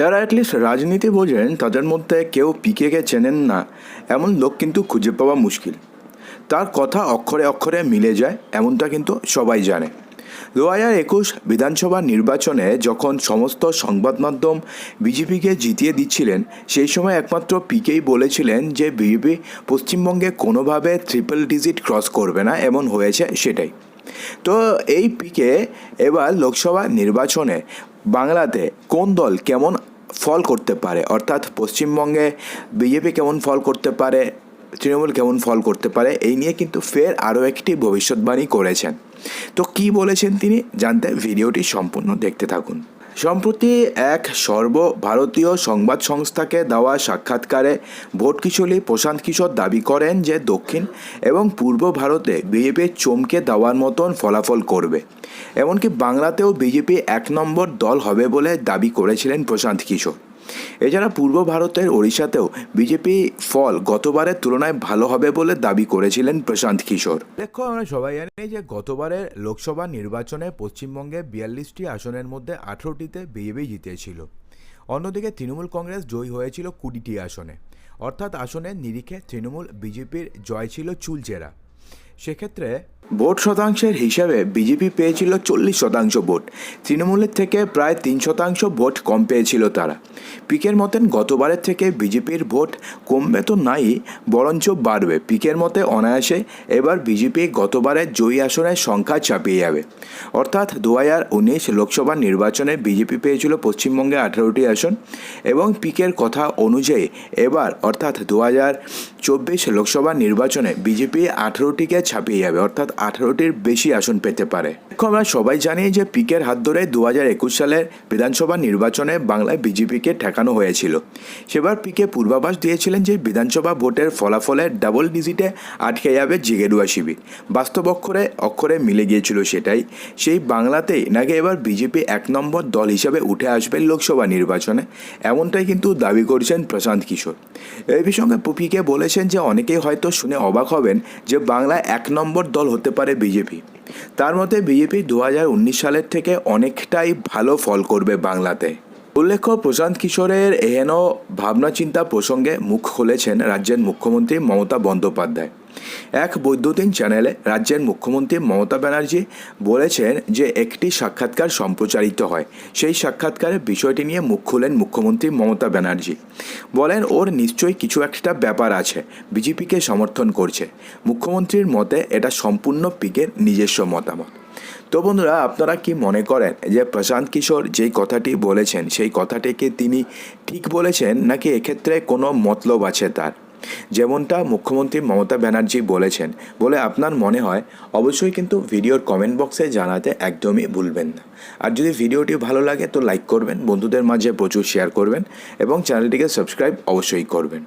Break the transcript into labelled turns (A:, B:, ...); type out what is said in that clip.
A: যারা অ্যাটলিস্ট রাজনীতি বোঝেন, তাদের মধ্যে কেউ পিকেকে চেনেন না। এমন লোক কিন্তু খুঁজে পাওয়া মুশকিল। তার কথা অক্ষরে অক্ষরে মিলে যায়, এমনটা কিন্তু সবাই জানে। দু হাজার একুশ বিধানসভা নির্বাচনে যখন সমস্ত সংবাদ মাধ্যম বিজেপিকে জিতিয়ে দিচ্ছিলেন, সেই সময় একমাত্র পিকেই বলেছিলেন যে বিজেপি পশ্চিমবঙ্গে কোনোভাবে ট্রিপল ডিজিট ক্রস করবে না, এমন হয়েছে সেটাই। তো এই পিকে এবার লোকসভা নির্বাচনে বাংলাতে কোন দল কেমন ফল করতে পারে? অর্থাৎ পশ্চিমবঙ্গে বিজেপি কেমন ফল করতে পারে? তৃণমূল কেমন ফল করতে পারে? এই নিয়ে কিন্তু ফের আরও একটি ভবিষ্যৎবাণী করেছেন। তো কি বলেছেন তিনি? জানতে ভিডিওটি সম্পূর্ণ দেখতে থাকুন। সম্প্রতি এক সর্বভারতীয় সংবাদ সংস্থাকে দেওয়া সাক্ষাৎকারে ভোট কিশোরী প্রশান্ত কিশোর দাবি করেন যে দক্ষিণ এবং পূর্ব ভারতে বিজেপি চমকে দেওয়ার মতন ফলাফল করবে। এমনকি বাংলাতেও বিজেপি এক নম্বর দল হবে বলে দাবি করেছিলেন প্রশান্ত কিশোর। এছাড়া পূর্ব ভারতের ওড়িশাতেও বিজেপি ফল গতবারের তুলনায় ভালো হবে বলে দাবি করেছিলেন প্রশান্ত কিশোর। দেখো, আমরা সবাই জানি যে গতবারের লোকসভা নির্বাচনে পশ্চিমবঙ্গে বিয়াল্লিশটি আসনের মধ্যে আঠেরোটিতে বিজেপি জিতেছিল। অন্যদিকে তৃণমূল কংগ্রেস জয়ী হয়েছিল কুড়িটি আসনে। অর্থাৎ আসনের নিরিখে তৃণমূল বিজেপির জয় ছিল চুলচেরা। সেক্ষেত্রে ভোট শতাংশের হিসাবে বিজেপি পেয়েছিল চল্লিশ শতাংশ ভোট। তৃণমূলের থেকে প্রায় তিন শতাংশ ভোট কম পেয়েছিল তারা। পিকের মতেন গতবারের থেকে বিজেপির ভোট কমবে তো নাই, বরঞ্চ বাড়বে। পিকের মতে অনায়াসে এবার বিজেপি গতবারের জয়ী আসনের সংখ্যা চাপিয়ে যাবে। অর্থাৎ দু হাজার উনিশ লোকসভা নির্বাচনে বিজেপি পেয়েছিল পশ্চিমবঙ্গে আঠারোটি আসন এবং পিকের কথা অনুযায়ী এবার, অর্থাৎ দু হাজার চব্বিশ লোকসভা নির্বাচনে বিজেপি আঠারোটিকে ছাপিয়ে যাবে। অর্থাৎ আঠারোটির বেশি আসন পেতে পারে। আমরা সবাই জানি যে পিকের হাত ধরে দু হাজার একুশ সালের বিধানসভা নির্বাচনে বাংলায় বিজেপিকে ঠেকানো হয়েছিল। সেবার পিকে পূর্বাভাস দিয়েছিলেন যে বিধানসভা ভোটের ফলাফলে ডাবল ডিজিটে আটকে যাবে জিগেরুয়া শিবির। বাস্তব অক্ষরে অক্ষরে মিলে গিয়েছিল সেটাই। সেই বাংলাতেই নাকি এবার বিজেপি এক নম্বর দল হিসাবে উঠে আসবে লোকসভা নির্বাচনে, এমনটাই কিন্তু দাবি করছেন প্রশান্ত কিশোর। এই প্রসঙ্গে পিকে বলেছেন যে অনেকেই হয়তো শুনে অবাক হবেন যে বাংলায় এক নম্বর দল হতে পারে বিজেপি। তার মতে বিজেপি দু হাজার উনিশ সালের থেকে অনেকটাই ভালো ফল করবে বাংলাতে। উল্লেখ্য, প্রশান্ত কিশোরের এহেন ভাবনা চিন্তা প্রসঙ্গে মুখ খুলেছেন রাজ্যের মুখ্যমন্ত্রী মমতা বন্দ্যোপাধ্যায়। এক বৈদ্যুতিন চ্যানেলে রাজ্যের মুখ্যমন্ত্রী মমতা ব্যানার্জি বলেছেন যে একটি সাক্ষাৎকার সম্প্রচারিত হয়। সেই সাক্ষাৎকারে বিষয়টি নিয়ে মুখ খুলেন মুখ্যমন্ত্রী মমতা ব্যানার্জি। বলেন, ওর নিশ্চয়ই কিছু একটা ব্যাপার আছে। বিজেপিকে সমর্থন করছে। মুখ্যমন্ত্রীর মতে এটা সম্পূর্ণ পিকের নিজস্ব মতামত। তো বন্ধুরা, আপনারা কি মনে করেন যে প্রশান্ত কিশোর যেই কথাটি বলেছেন, সেই কথাটিকে তিনি ঠিক বলেছেন নাকি এক্ষেত্রে কোনো মতলব আছে তার? যেমনটা মুখ্যমন্ত্রী মমতা ব্যানার্জি বলেছেন বলে আপনার মনে হয়, অবশ্যই কিন্তু ভিডিওর কমেন্ট বক্সে জানাতে একদমই ভুলবেন না। আর যদি ভিডিওটি ভালো লাগে তো লাইক করবেন, বন্ধুদের মাঝে প্রচুর শেয়ার করবেন এবং চ্যানেলটিকে সাবস্ক্রাইব অবশ্যই করবেন।